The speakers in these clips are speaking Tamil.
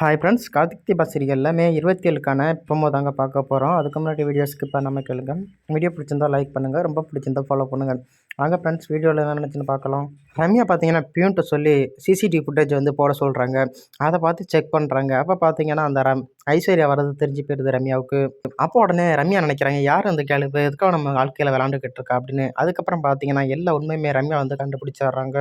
ஹாய் ஃப்ரெண்ட்ஸ் கார்த்திக் தீபா சீரியலில் மே இருபத்தி ஏழுக்கான ப்ரொமோ தாங்க பார்க்க போகிறோம் அதுக்கு முன்னாடி வீடியோ ஸ்கிப் பண்ணாமல் கேளுங்க. வீடியோ பிடிச்சிருந்தா லைக் பண்ணுங்கள் ரொம்ப பிடிச்சிருந்தா ஃபாலோ பண்ணுங்கள் வாங்க ஃப்ரெண்ட்ஸ் வீடியோவில் என்ன நினச்சின்னு பார்க்கலாம். ரம்யா பார்த்தீங்கன்னா பியூன்ட்டு சொல்லி சிசிடிவி ஃபுட்டேஜ் வந்து போட சொல்கிறாங்க அதை பார்த்து செக் பண்ணுறாங்க அப்போ பார்த்தீங்கன்னா அந்த ரம் ஐஸ்வர்யா வர்றது தெரிஞ்சு போயிடுது ரம்யாவுக்கு. அப்போ உடனே ரம்யா நினைக்கிறாங்க யார் அந்த கேளுப்பு எதுக்காக நம்ம வாழ்க்கையில் விளாண்டுக்கிட்டு இருக்கா? அப்படின்னு. அதுக்கப்புறம் பார்த்தீங்கன்னா எல்லா உண்மையுமே ரம்யா வந்து கண்டுபிடிச்சிடுறாங்க.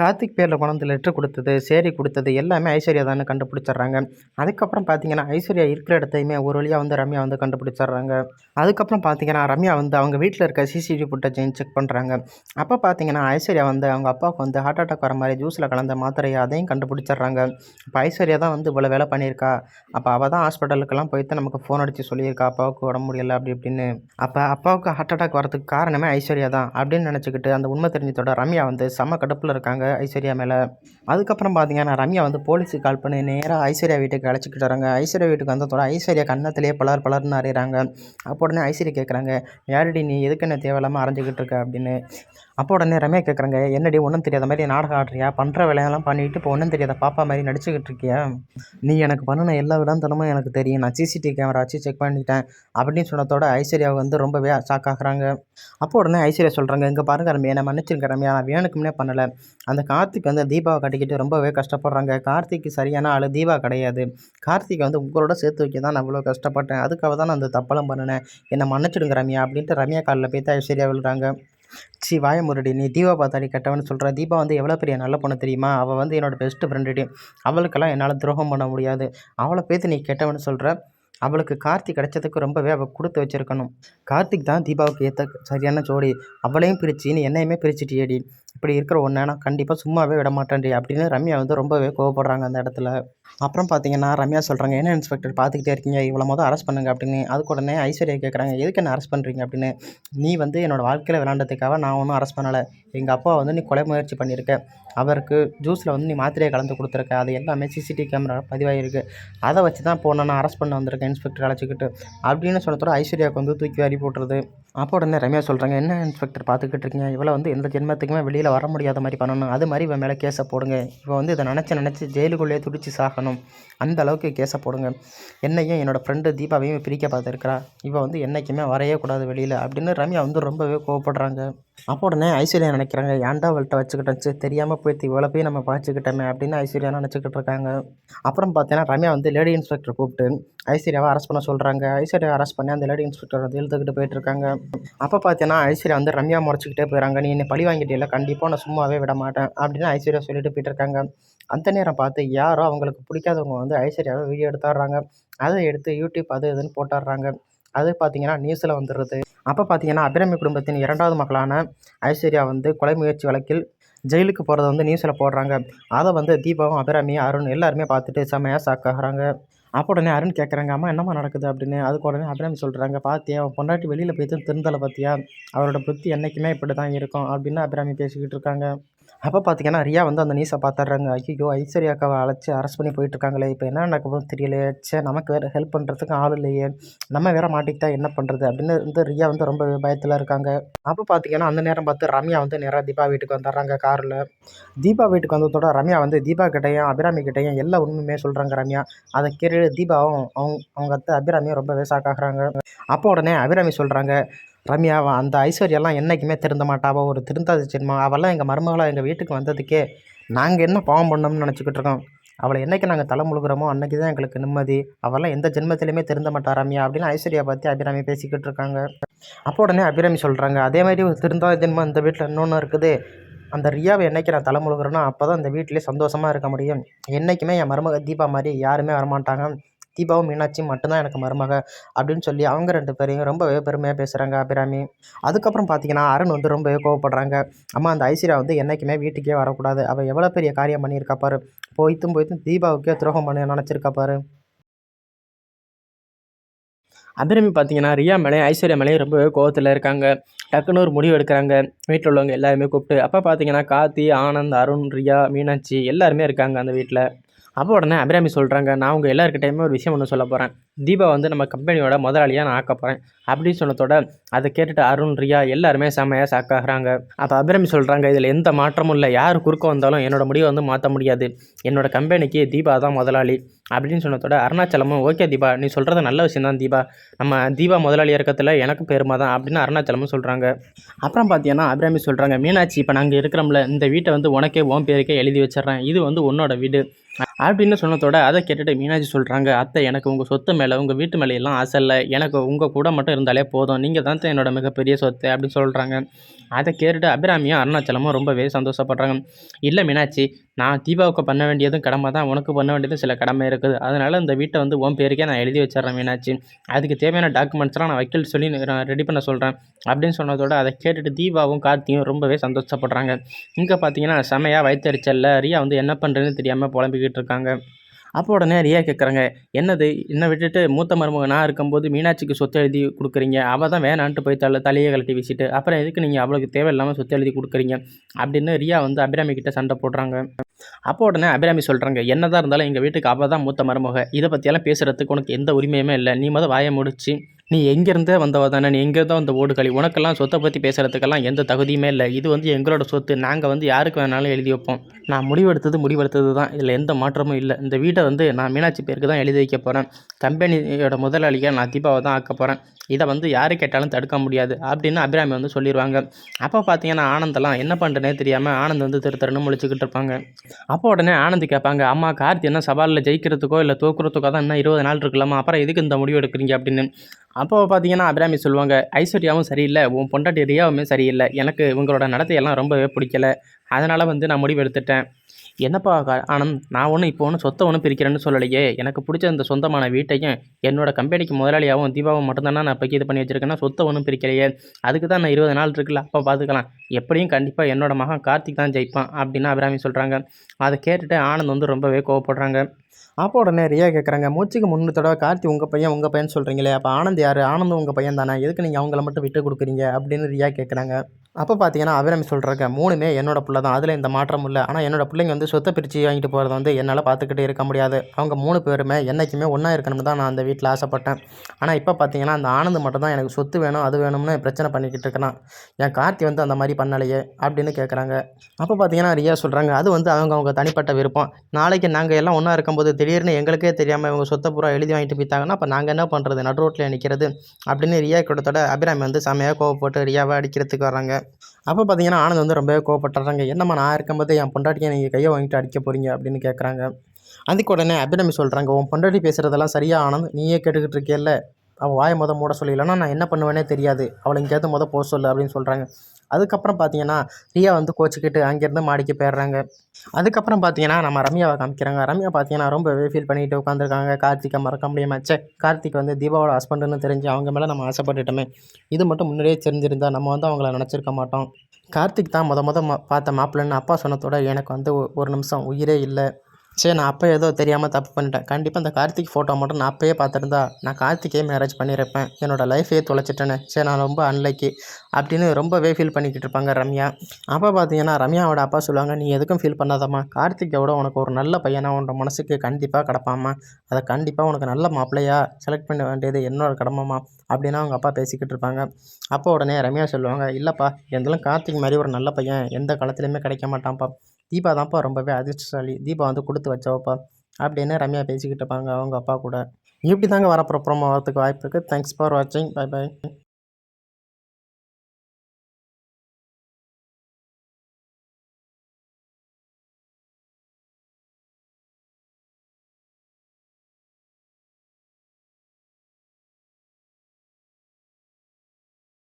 கார்த்திக் பேரில் கொண்டு வந்து லெட்ரு கொடுத்தது சேரி கொடுத்தது எல்லாமே ஐஸ்வர்யா தானே கண்டுபிடிச்சிடுறாங்க. அதுக்கப்புறம் பார்த்தீங்கன்னா ஐஸ்வர்யா இருக்கிற இடத்தையுமே ஒரு வழியாக வந்து ரம்யா வந்து கண்டுபிடிச்சிடுறாங்க. அதுக்கப்புறம் பார்த்தீங்கன்னா ரம்யா வந்து அவங்க வீட்டில் இருக்க சிசிடிவி ஃபுட்டேஜையும் செக் பண்ணுறாங்க அப்போ பார்த்தீங்கன்னா ஐஸ்வர்யா வந்து அவங்க அப்பாவுக்கு வந்து ஹார்ட் அட்டாக் வர மாதிரி ஜூஸில் கலந்த மாத்திரையை அதையும் கண்டுபிடிச்சிடுறாங்க. இப்போ ஐஸ்வர்யா தான் வந்து இவ்வளோ வேலை பண்ணியிருக்கா? அப்போ அவள் தான் ஹாஸ்பிட்டலுக்கெல்லாம் போயிட்டு நமக்கு ஃபோன் அடித்து சொல்லியிருக்கா அப்பாவுக்கு உடம்பு முடியலை அப்படி இப்படின்னு. அப்போ அப்பாவுக்கு ஹார்ட் அட்டாக் வரதுக்கு காரணமே ஐஸ்வர்யா தான் அப்படின்னு நினச்சிக்கிட்டு அந்த உண்மை தெரிஞ்சதோட ரம்யா வந்து செம்ம கடுப்பில் இருக்காங்க. ஐஸ்வர்யா மேலே. அதுக்கப்புறம் பார்த்தீங்கன்னா ரம்யா வந்து போலீஸுக்கு கால் பண்ணி நேராக ஐஸ்வர்யா வீட்டுக்கு அழைச்சிக்கிட்டு வராங்க. ஐஸ்வர்யா வீட்டுக்கு வந்ததோட ஐஸ்வர்யா கன்னத்திலேயே பலர் பலர்னு அறிகிறாங்க அப்போ உடனே ஐஸ்வர்யா கேட்குறாங்க யாரடி நீ? எதுக்கு என்ன தேவையில்லாமல் அரைஞ்சிக்கிட்டு இருக்க? அப்படின்னு. அப்போ உடனே ரம்யா கேட்குறாங்க என்னடி ஒன்றும் தெரியாத மாதிரி நாடகம் ஆடுறியா? பண்ணுற வேலையெல்லாம் பண்ணிவிட்டு இப்போ ஒன்றும் தெரியாத பாப்பா மாதிரி நடிச்சுக்கிட்டு இருக்கியா? நீ எனக்கு பண்ணின எல்லா விடாந்தனமும் எனக்கு தெரியும். நான் சிசிடிவி கேமரா வச்சு செக் பண்ணிட்டேன். அப்படின்னு சொன்னதோட ஐஸ்வர்யா வந்து ரொம்பவே ஷாக் ஆகுறாங்க. அப்போ உடனே ஐஸ்வர்யா சொல்கிறாங்க இங்கே பாருங்க ரம்யா என்ன மன்னிச்சிருக்க ரம்யா. நான் வேணுக்குமே பண்ணலை. அந்த அந்த கார்த்திக் வந்து தீபாவை கட்டிக்கிட்டு ரொம்பவே கஷ்டப்படுறாங்க. கார்த்திக் சரியான ஆள் தீபா கிடையாது. கார்த்திக் வந்து உங்களோட சேர்த்து வைக்க தான் நான் இவ்வளோ கஷ்டப்பட்டேன். அதுக்காக தான் நான் அந்த தப்பெல்லாம் பண்ணினேன். என்னை மன்னிச்சிடுங்க ரம்யா அப்படின்ட்டு ரம்யா காலில் போய் தான் ஐஸ்வர்யா விழுறாங்க சி வாயமுரடி நீ தீபா பார்த்தாடி கெட்டவன் சொல்கிற தீபா வந்து எவ்வளோ பெரிய நல்ல பொண்ணு தெரியுமா? அவள் வந்து என்னோட பெஸ்ட் ஃப்ரெண்டுடி அவளுக்கெல்லாம் என்னால் துரோகம் பண்ண முடியாது. அவளை பேத்து நீ கெட்டவன்னு சொல்கிற அவளுக்கு கார்த்திக் கிடைச்சதுக்கு ரொம்பவே அவள் கொடுத்து வச்சிருக்கணும். கார்த்திக் தான் தீபாவுக்கு ஏற்ற சரியான ஜோடி. அவளையும் பிரித்து நீ என்னையுமே பிரிச்சுட்டியேடி. இப்படி இருக்கிற ஒன்றை நான் கண்டிப்பாக சும்மாவே விட மாட்டேன்டி அப்படின்னு ரம்யா வந்து ரொம்பவே கோவப்படுறாங்க அந்த இடத்துல. அப்புறம் பார்த்தீங்கன்னா ரம்யா சொல்கிறாங்க என்ன இன்ஸ்பெக்டர் பார்த்துக்கிட்டே இருக்கீங்க? இவ்வளோ மொதல் அரெஸ்ட் பண்ணுங்க அப்படின்னு. அதுக்கு உடனே ஐஸ்வர்யா கேட்குறாங்க எதுக்கு என்ன அரெஸ்ட் பண்ணுறீங்க அப்படின்னு. நீ வந்து என்னோடய வாழ்க்கையில் விளாண்டதுக்காக நான் ஒன்றும் அரெஸ்ட் பண்ணலை. எங்கள் அப்பா வந்து நீ கொலை முயற்சி பண்ணியிருக்க. அவருக்கு ஜூஸில் வந்து நீ மாத்திரையை கலந்து கொடுத்துருக்க. அது எல்லாமே சிசிடிவி கேமரா பதிவாகிருக்கு அதை வச்சு தான் இப்போ நான் அரெஸ்ட் பண்ண வந்திருக்கேன் இன்ஸ்பெக்டர் அழைச்சிக்கிட்டு அப்படின்னு சொன்னதோட ஐஸ்வர்யாவுக்கு வந்து தூக்கி வாரி போட்டுறது அப்போ உடனே ரம்யா சொல்கிறாங்க என்ன இன்ஸ்பெக்டர் பார்த்துக்கிட்டு இருக்கீங்க? இவ்வளோ வந்து எந்த ஜென்மத்துக்குமே வெளியில் வர முடியாத மாதிரி பண்ணணும். அது மாதிரி இவன் மேலே கேஸை போடுங்க. இவன் வந்து இதை நினச்சி நினச்சி ஜெயிலுக்குள்ளேயே துடிச்சு சாகணும். அந்த அளவுக்கு கேஸை போடுங்க. என்னையும் என்னோடய ஃப்ரெண்டு தீபாவையும் பிரிக்க பார்த்துருக்கிறா. இவன் வந்து என்றைக்குமே வரையே கூடாது வெளியில் அப்படின்னு ரம்யா வந்து ரொம்பவே கோவப்படுறாங்க. அப்போ உடனே ஐஸ்வர்யா நினைக்கிறாங்க ஏன்டா அவள்கிட்ட வச்சுக்கிட்டச்சு தெரியாமல் போய் இவ்வளோ போய் நம்ம பாய்ச்சிக்கிட்டோமே அப்படின்னு ஐஸ்வர்யா நினச்சிக்கிட்டு இருக்காங்க. அப்புறம் பார்த்தீங்கன்னா ரம்யா வந்து லேடி இன்ஸ்பெக்டர் கூப்பிட்டு ஐஸ்வர்யாவை அரெஸ்ட் பண்ண சொல்கிறாங்க ஐஸ்வர்யா அரெஸ்ட் பண்ணி அந்த லேடி இன்ஸ்பெக்டர் வந்து இழுத்துக்கிட்டு போயிட்டுருக்காங்க அப்போ பார்த்தீங்கன்னா ஐஸ்வர்யா வந்து ரம்யா முறைச்சிக்கிட்டே போயிறாங்க. நீ என்னை பழி வாங்கிட்டே கண்டிப்பாக நான் சும்மாவே விட மாட்டேன் அப்படின்னு ஐஸ்வர்யா சொல்லிட்டு போயிட்டுருக்காங்க. அந்த நேரம் பார்த்து யாரோ அவங்களுக்கு பிடிக்காதவங்க வந்து ஐஸ்வர்யாவை வீடியோ எடுத்துடுறாங்க. அதை எடுத்து யூடியூப் அது இதுன்னு போட்டுடுறாங்க. அது பார்த்தீங்கன்னா நியூஸில் வந்துடுது அப்போ பார்த்தீங்கன்னா அபிராமி குடும்பத்தின் இரண்டாவது மகளான ஐஸ்வர்யா வந்து கொலை முயற்சி வழக்கில் ஜெயிலுக்கு போகிறத வந்து நியூஸில் போடுறாங்க. அதை வந்து தீபாவும் அபிராமி அருண் எல்லாருமே பார்த்துட்டு செம்மையாக சாக்காகிறாங்க அப்போ உடனே அருண் கேட்குறாங்க அம்மா என்னம்மா நடக்குது? அப்படின்னு. அதுக்கு உடனே அபிராமி சொல்கிறாங்க பார்த்தியா அவன் பொண்டாட்டி வெளியில் போய்த்து திருந்தலை பார்த்தியா அவரோட புத்தி என்றைக்குமே இப்படி தான் இருக்கும் அப்படின்னு அபிராமி பேசிக்கிட்டு இருக்காங்க. அப்போ பார்த்தீங்கன்னா ரியா வந்து அந்த நியூஸை பார்த்துட்றாங்க ஐயோ ஐஸ்வர்யாக்காவை அழைச்சி அரெஸ்ட் பண்ணி போயிட்டுருக்காங்களே இப்போ என்ன நடக்கணும்னு தெரியலையே சே நமக்கு வேறு ஹெல்ப் பண்ணுறதுக்கு ஆள் இல்லையே நம்ம வேறு மாட்டிக்கிட்டா என்ன பண்ணுறது அப்படின்னு வந்து ரியா வந்து ரொம்ப பயத்தில் இருக்காங்க. அப்போ பார்த்தீங்கன்னா அந்த நேரம் பார்த்து ரம்யா வந்து நேராக தீபா வீட்டுக்கு வந்துடுறாங்க காரில். தீபா வீட்டுக்கு வந்ததோட ரம்யா வந்து தீபா கிட்டையும் அபிராமி கிட்டையும் எல்லா உண்மையுமே சொல்கிறாங்க ரம்யா. அதை கேட்டு தீபாவும் அவங்க அவங்க அத்தை அபிராமியும் ரொம்ப வேசாக்காகிறாங்க அப்போ உடனே அபிராமி சொல்கிறாங்க ரம்யா அந்த ஐஸ்வர்யெல்லாம் என்றைக்குமே திருந்த மாட்டாவோ ஒரு திருந்தாது ஜென்மம். அவெல்லாம் எங்கள் மருமகளாக எங்கள் வீட்டுக்கு வந்ததுக்கே நாங்கள் என்ன பாவம் பண்ணோம்னு நினச்சிக்கிட்டு இருக்கோம். அவளை என்றைக்கு நாங்கள் தலை முழுகிறோமோ அன்றைக்கி தான் எங்களுக்கு நிம்மதி. அவெல்லாம் எந்த ஜென்மத்திலையுமே திருந்த மாட்டா ரம்யா அப்படின்னு ஐஸ்வர்யா பார்த்து அபிராமி பேசிக்கிட்டு இருக்காங்க. அப்போ உடனே அபிராமி சொல்கிறாங்க அதே மாதிரி ஒரு திருந்தாத ஜென்மம் இந்த வீட்டில் இன்னொன்று இருக்குது. அந்த ரியாவை என்றைக்கு நான் தலை முழுகிறேனோ அப்போ தான் இந்த வீட்டிலே சந்தோஷமாக இருக்க முடியும். என்றைக்குமே என் மருமக தீபா மாதிரி யாருமே வரமாட்டாங்க. தீபாவும் மீனாட்சியும் மட்டும்தான் எனக்கு மருமக அப்படின்னு சொல்லி அவங்க ரெண்டு பேரையும் ரொம்பவே பெருமையாக பேசுகிறாங்க அபிராமி. அதுக்கப்புறம் பார்த்தீங்கன்னா அருண் வந்து ரொம்பவே கோவப்படுறாங்க. அம்மா அந்த ஐஸ்வர்யா வந்து என்றைக்குமே வீட்டுக்கே வரக்கூடாது. அவள் எவ்வளோ பெரிய காரியம் பண்ணியிருக்கா பாரு. போய்த்தும் போய்த்தும் தீபாவுக்கே துரோகம் பண்ண நினச்சிருக்கா பாரு. அபிராமி பார்த்தீங்கன்னா ரியா மேலே ஐஸ்வர்யா மேலேயும் ரொம்பவே கோவத்தில் இருக்காங்க. டக்குன்னு ஒரு முடிவு எடுக்கிறாங்க. வீட்டில் உள்ளவங்க எல்லாருமே கூப்பிட்டு அப்போ பார்த்தீங்கன்னா கார்த்தி ஆனந்த் அருண் ரியா மீனாட்சி எல்லாருமே இருக்காங்க அந்த வீட்டில் அப்போ உடனே அபிராமி சொல்கிறாங்க நான் உங்கள் எல்லாருக்கிட்டையுமே ஒரு விஷயம் ஒன்று சொல்ல போகிறேன் தீபா வந்து நம்ம கம்பெனியோட முதலாளியாக நான் ஆக்க போகிறேன் அப்படின்னு சொன்னதோட அதை கேட்டுட்டு அருண் ரியா எல்லாருமே செம்மையாக சாக்காகிறாங்க அப்போ அபிராமி சொல்கிறாங்க இதில் எந்த மாற்றமும் இல்லை. யார் குறுக்க வந்தாலும் என்னோடய முடிவை வந்து மாற்ற முடியாது. என்னோடய கம்பெனிக்கு தீபா தான் முதலாளி. அப்படின்னு சொன்னதோட அருணாச்சலமும் ஓகே தீபா நீ சொல்கிறது நல்ல விஷயம் தான் தீபா. நம்ம தீபா முதலாளி இறக்கத்தில் எனக்கும் பெருமை தான் அப்படின்னு அருணாச்சலமும் சொல்கிறாங்க அப்புறம் பார்த்தீங்கன்னா அபிராமி சொல்கிறாங்க மீனாட்சி இப்போ நாங்கள் இருக்கிறோம்ல இந்த வீட்டை வந்து உனக்கே ஓம் பேருக்கே எழுதி வச்சிடுறேன். இது வந்து உன்னோட வீடு. அப்படின்னு சொன்னதோட அதை கேட்டுட்டு மீனாட்சி சொல்கிறாங்க அத்தை எனக்கு உங்கள் சொத்து மேலே உங்கள் வீட்டு மேலே எல்லாம் ஆசை இல்லை. எனக்கு உங்கள் கூட மட்டும் இருந்தாலே போதும். நீங்கள் தான் என்னோட மிகப்பெரிய சொத்து அப்படின்னு சொல்கிறாங்க அதை கேட்டுட்டு அபிராமியும் அருணாச்சலமும் ரொம்பவே சந்தோஷப்படுறாங்க. இல்லை மீனாட்சி நான் தீபாவுக்கு பண்ண வேண்டியதும் கடமை தான். உனக்கு பண்ண வேண்டியதும் சில கடமை இருக்குது. அதனால் இந்த வீட்டை வந்து உன் பேருக்கே நான் எழுதி வச்சிடுறேன் மீனாட்சி. அதுக்கு தேவையான டாக்குமெண்ட்ஸ்லாம் நான் வக்கீல் சொல்லி நான் ரெடி பண்ண சொல்கிறேன் அப்படின்னு சொன்னதோட அதை கேட்டுட்டு தீபாவும் கார்த்தியும் ரொம்பவே சந்தோஷப்படுறாங்க. இங்கே பார்த்தீங்கன்னா செமையாக வயிற்றுச்சலில் ரியா வந்து என்ன பண்ணுறதுன்னு தெரியாமல் புலம்பிக்கிட்டு இருக்காங்க அப்போ உடனே ரியா கேட்குறாங்க என்னது? என்னை விட்டுட்டு மூத்த மருமக நான் இருக்கும்போது மீனாட்சிக்கு சொத்து எழுதி கொடுக்குறீங்க. அவள் தான் வேணான்ட்டு போய் தள்ள தலையை கழட்டி வீசிட்டு அப்புறம் எதுக்கு நீங்கள் அவளுக்கு தேவையில்லாமல் சொத்து எழுதி கொடுக்குறீங்க? அப்படின்னு ரியா வந்து அபிராமி கிட்ட சண்டை போடுறாங்க. அப்போ உடனே அபிராமி சொல்கிறாங்க என்னதான் இருந்தாலும் எங்கள் வீட்டுக்கு அவள் தான் மூத்த மருமக. இதை பற்றியெல்லாம் பேசுகிறதுக்கு உனக்கு எந்த உரிமையுமே இல்லை. நீ மொதல் வாயை முடிச்சு. நீ எங்கேருந்தே வந்தவ தானே நீ எங்கே தான் வந்த ஓடுகளி. உனக்கெல்லாம் சொத்தை பற்றி பேசுகிறதுக்கெல்லாம் எந்த தகுதியுமே இல்லை. இது வந்து எங்களோட சொத்து. நாங்கள் வந்து யாருக்கு வேணாலும் எழுதி வைப்போம். நான் முடிவெடுத்தது முடிவெடுத்தது தான். இதில் எந்த மாற்றமும் இல்லை. இந்த வீட்டை வந்து நான் மீனாட்சி பேருக்கு தான் எழுதி வைக்க போகிறேன் கம்பெனியோட முதலாளியாக நான் தீபாவை தான் ஆக்க போகிறேன் இதை வந்து யார் கேட்டாலும் தடுக்க முடியாது அப்படின்னு அபிராமி வந்து சொல்லிடுவாங்க அப்போ பார்த்தீங்கன்னா ஆனந்தெல்லாம் என்ன பண்ணுறனே தெரியாமல் ஆனந்த் வந்து திரு திருன்னு முழிச்சுக்கிட்டு இருப்பாங்க. அப்போ உடனே ஆனந்த் கேட்பாங்க அம்மா கார்த்தி என்ன சவாலில் ஜெயிக்கிறதுக்கோ இல்லை தோக்குறதுக்கோ தான் இன்னும் இருபது நாள் இருக்கலாமா அப்புறம் எதுக்கு இந்த முடிவு எடுக்கிறீங்க? அப்படின்னு. அப்போ பார்த்தீங்கன்னா அபிராமி சொல்லுவாங்க ஐஸ்வர்யாவும் சரியில்லை உன் பொண்டாட்டி ரியாவுமே சரியில்லை. எனக்கு இவங்களோட நடத்தையெல்லாம் ரொம்பவே பிடிக்கல. அதனால் வந்து நான் முடிவு எடுத்துட்டேன். என்னப்பா கா- ஆனந்த் நான் ஒன்றும் இப்போ ஒன்றும் சொத்தை ஒன்றும் பிரிக்கிறேன்னு சொல்லலையே. எனக்கு பிடிச்ச இந்த சொந்தமான வீட்டையும் என்னோட கம்பெனிக்கு முதலாளியாகவும் தீபாவும் மட்டும்தானே நான் இப்போ இது பண்ணி வச்சிருக்கேன்னா சொத்தை ஒன்றும் பிரிக்கலையே. அதுக்கு தான் நான் இருபது நாள் இருக்குல்ல அப்போ பார்த்துக்கலாம் எப்படியும் கண்டிப்பாக என்னோட மகன் கார்த்திக் தான் ஜெயிப்பான் அப்படின்னு அபிராமி சொல்கிறாங்க அதை கேட்டுட்டு ஆனந்த் வந்து ரொம்பவே கோவப்படுறாங்க. அப்போ உடனே ரியா கேட்குறாங்க மூச்சுக்கு முன்னு தடவை கார்த்தி உங்கள் பையன் உங்கள் பையன் சொல்கிறீங்களே அப்போ ஆனந்த் யார்? ஆனந்த் உங்கள் பையன் தானே எதுக்கு நீங்கள் அவங்கள மட்டும் விட்டு கொடுக்குறீங்க? அப்படின்னு ரியா கேட்குறாங்க அப்போ பார்த்தீங்கன்னா அபிராமி சொல்கிறாங்க மூணுமே என்னோட பிள்ளை தான். அதில் இந்த மாற்றம் இல்லை. ஆனால் என்னோட பிள்ளைங்க வந்து சொத்தை பிரித்து வாங்கிட்டு போகிறது வந்து என்னால் பார்த்துக்கிட்டே இருக்க முடியாது. அவங்க மூணு பேருமே என்றைக்குமே ஒன்றா இருக்கணும்னு தான் நான் அந்த வீட்டில் ஆசைப்பட்டேன். ஆனால் இப்போ பார்த்தீங்கன்னா அந்த ஆனந்த் மட்டும் தான் எனக்கு சொத்து வேணும் அது வேணும்னு பிரச்சனை பண்ணிக்கிட்டு இருக்கிறான். என் கார்த்தி வந்து அந்த மாதிரி பண்ணலையே அப்படின்னு கேட்குறாங்க அப்போ பார்த்தீங்கன்னா ரியா சொல்கிறாங்க அது வந்து அவங்க அவங்க தனிப்பட்ட விருப்பம். நாளைக்கு நாங்கள் எல்லாம் ஒன்றா இருக்கும்போது திடீர்னு எங்களுக்கே தெரியாமல் இவங்க சொத்தை பூரா எழுதி வாங்கிட்டு போயிட்டாங்கன்னா அப்போ நாங்கள் என்ன பண்ணுறது நடு ரோட்டில் நிற்கிறது அப்படின்னு ரியா கூடத்தோட அபிராமி வந்து செமையாக கோவப்பட்டு ரியாவை அடிக்கிறதுக்கு வர்றாங்க. அப்போ பார்த்தீங்கன்னா ஆனந்த் வந்து ரொம்பவே கோவப்பட்டுறாங்க என்னம்மா நான் இருக்கும்போது என் பொண்டாட்டியை நீங்கள் கையை வாங்கிட்டு அடிக்க போகிறீங்க அப்படின்னு கேட்குறாங்க அதுக்கு உடனே அபிநமி சொல்கிறாங்க உன் பொண்டாட்டி பேசுகிறதெல்லாம் சரியா ஆனந்த்? நீயே கேட்டுக்கிட்டு இருக்கேல்ல அவள் வாயை மொதல் மூட சொல்லிடலன்னா நான் என்ன பண்ணுவேனே தெரியாது. அவளை எங்கேயாவது முத போக சொல்லு அப்படின்னு சொல்கிறாங்க அதுக்கப்புறம் பார்த்தீங்கன்னா ரியா வந்து கோச்சிக்கிட்டு அங்கேருந்து மாடிக்கு போயிடுறாங்க. அதுக்கப்புறம் பார்த்தீங்கன்னா நம்ம ரம்யாவை காமிக்கிறாங்க. ரம்யா பார்த்தீங்கன்னா ரொம்பவே ஃபீல் பண்ணிட்டு உட்காந்துருக்காங்க கார்த்திகை மறக்க முடியாமச்சே. கார்த்திக் வந்து தீபாவோட ஹஸ்பண்டுன்னு தெரிஞ்சு அவங்க மேலே நம்ம ஆசைப்பட்டுட்டோமே. இது மட்டும் முன்னாடியே தெரிஞ்சிருந்தா நம்ம வந்து அவங்கள நினச்சிருக்க மாட்டோம். கார்த்திக் தான் மொத மொதல் பார்த்த மாப்பிள்ளைன்னு அப்பா சொன்னதோட எனக்கு வந்து ஒரு நிமிஷம் உயிரே இல்லை. சரி நான் அப்போ ஏதோ தெரியாமல் தப்பு பண்ணிட்டேன். கண்டிப்பாக அந்த கார்த்திக் ஃபோட்டோ மட்டும் நான் அப்பயே பார்த்துருந்தா நான் கார்த்திக்கே மேரேஜ் பண்ணியிருப்பேன். என்னோடய லைஃபையே தொலைச்சிட்டேன்னு. சரி நான் ரொம்ப அன்லைக்கி அப்படின்னு ரொம்பவே ஃபீல் பண்ணிக்கிட்டு இருப்பாங்க ரம்யா. அப்போ பார்த்தீங்கன்னா ரம்யாவோட அப்பா சொல்லுவாங்க நீ எதுக்கும் ஃபீல் பண்ணாதம்மா. கார்த்திக்கை விட உனக்கு ஒரு நல்ல பையனா உன்னோட மனசுக்கு கண்டிப்பாக கிடப்பாம்மா. அதை கண்டிப்பாக உனக்கு நல்ல மாப்பிள்ளையாக செலக்ட் பண்ண வேண்டியது என்னோட கடமைம்மா. அப்படின்னு அவங்க அப்பா பேசிக்கிட்டு இருப்பாங்க. அப்போ உடனே ரம்யா சொல்லுவாங்க இல்லைப்பா இருந்தாலும் கார்த்திக் மாதிரி ஒரு நல்ல பையன் எந்த காலத்துலேயுமே கிடைக்க மாட்டான்ப்பா. தீபா தான்ப்பா ரொம்பவே அதிர்ஷ்டசாலி. தீபா வந்து கொடுத்து வச்சவப்பா. அப்படின்னு ரம்யா பேசிக்கிட்டு இருப்பாங்க. அவங்க அப்பா கூட. இப்படி தாங்க வரப்போகிற ப்ரோமோ வரதுக்கு வாய்ப்பு இருக்குது தேங்க்ஸ் ஃபார் வாட்சிங் பை பை